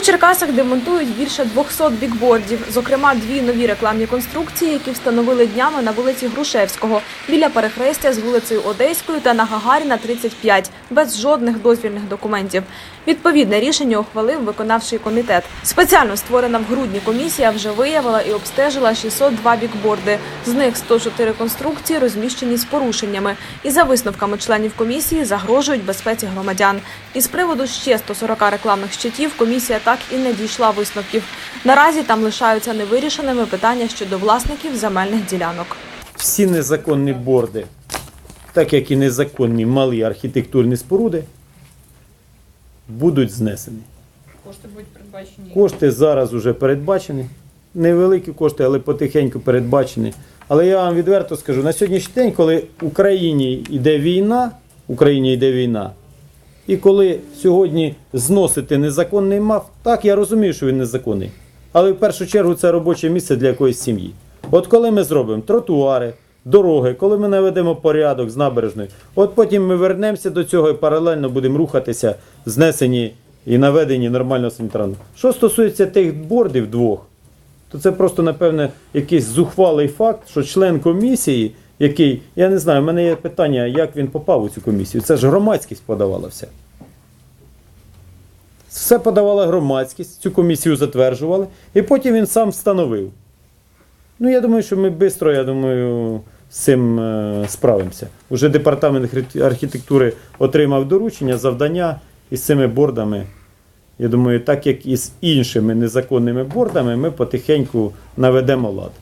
Черкасах демонтують більше 200 бікбордів, зокрема дві нові рекламні конструкції, які встановили днями на вулиці Грушевського біля перехрестя з вулицею Одеською та на Гагаріна 35, без жодних дозвільних документів. Відповідне рішення ухвалив виконавчий комітет. Спеціально створена в грудні комісія вже виявила і обстежила 602 бікборди. З них 104 конструкції розміщені з порушеннями. І за висновками членів комісії загрожують безпеці громадян. Із приводу ще 140 рекламних щитів комісія так і не дійшла висновків. Наразі там лишаються невирішеними питання щодо власників земельних ділянок. всі незаконні борди, так як і незаконні малі архітектурні споруди, будуть знесені. Кошти будуть передбачені. Кошти зараз вже передбачені. Невеликі кошти, але потихеньку передбачені. Але я вам відверто скажу, на сьогоднішній день, коли в Україні йде війна, в Україні йде війна, і коли сьогодні зносити незаконний мав, так я розумію, що він незаконний. Але в першу чергу це робоче місце для якоїсь сім'ї. От коли ми зробимо тротуари, дороги, коли ми наведемо порядок з набережною, от потім ми вернемося до цього і паралельно будемо рухатися, знесені і наведені нормального санітарного. Що стосується тих бордів двох, то це просто, напевне, якийсь зухвалий факт, що член комісії, який, я не знаю, в мене є питання, як він попав у цю комісію. Це ж громадськість подавала все. Все подавала громадськість, цю комісію затверджували, і потім він сам встановив. Ну, я думаю, що ми швидко, я думаю, з цим е, справимося. Уже департамент архітектури отримав доручення, завдання із цими бордами. Я думаю, так як і з іншими незаконними бордами, ми потихеньку наведемо лад.